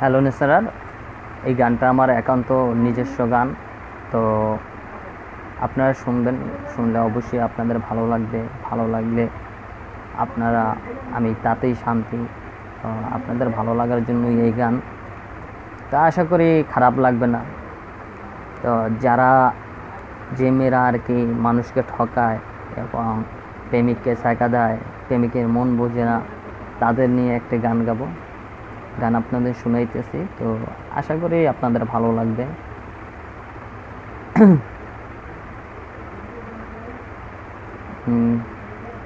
Hello নেসারার, এই গানটা আমার একান্ত নিজস্ব গান, তো আপনারা শুনবেন, শুনলে অবশ্যই আপনাদের ভালো লাগবে, ভালো লাগলে আপনারা, আমি তাতেই শান্তি আপনাদের ভালো লাগার জন্যই এই গান। তা আশা করি খারাপ লাগবে না। তো যারা যে মেয়েরা আর কি মানুষকে ঠকায় এবং প্রেমিককে ছাকা দেয়, প্রেমিকের মন বোঝে না তাদের নিয়ে একটি গান গাবো। গান আপনাদের শুনাইতেছি, তো আশা করি আপনাদের ভালো লাগবে।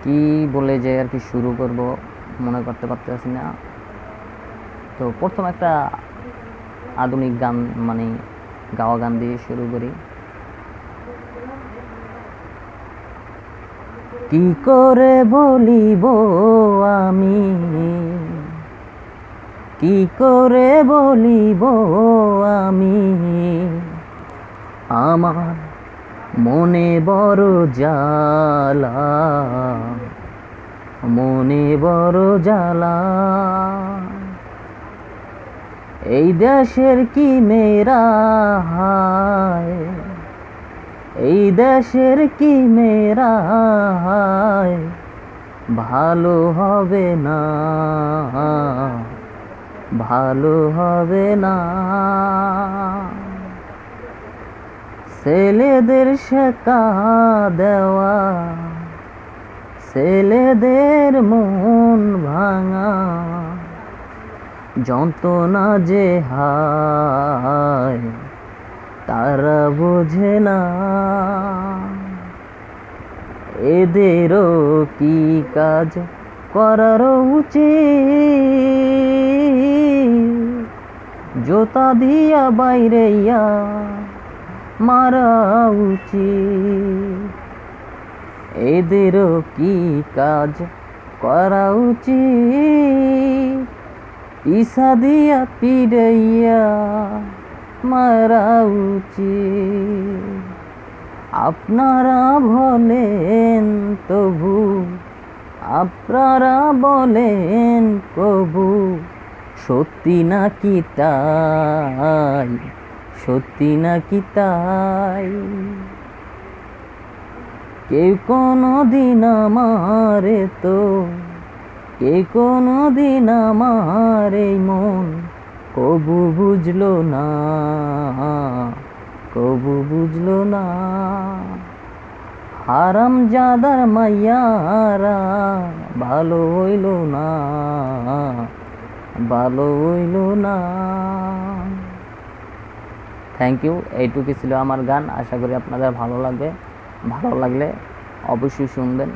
কি বলে যে আর কি শুরু করব মনে করতে পারতেছি না। তো প্রথম একটা আধুনিক গান মানে গাওয়া গান দিয়ে শুরু করি। কি করে বলিব কি করে বলিব আমি? আমার মনে বড় জালা মনে বড় জালা এই দেশের কি মেরা হায়? এই দেশের কি মেরা হায়? ভালো হবে না। ভালো হবে না। ছেলেদের শেখা দেওয়া, ছেলেদের মন ভাঙা, যন্ত্রণা যে হায়, তারা বোঝে না। এদেরও কি কাজ করার উচিত জোতা দিয়া বাইরে ইয়া মারা উচিত এদেরও কি কাজ করা উচিত পিসা দিয়া পিড়াইয়া মারা উচিত আপনারা বলেন তবু আপনারা বলেন কবু সত্যি নাকি তাই? সত্যি নাকি তাই? কেউ কোনো দিন আমারে তো কে কোনো দিন আমার এই মন কবু বুঝলো না, কবু বুঝলো না। হারাম জাদার মাইয়ারা, ভালো হইল না, ভালো হইল না। থ্যাংক ইউ এইটুকু ছিল আমার গান, আশা করি আপনাদের ভালো লাগবে। ভালো লাগলে অবশ্যই শুনবেন।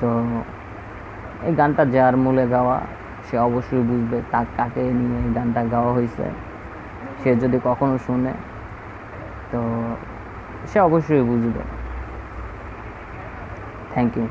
তো এই গানটা যার মূলে গাওয়া, সে অবশ্যই বুঝবে তা কাকে নিয়ে এই গানটা গাওয়া হয়েছে। সে যদি কখনো শুনে, তো সে অবশ্যই বুঝবে। Thank you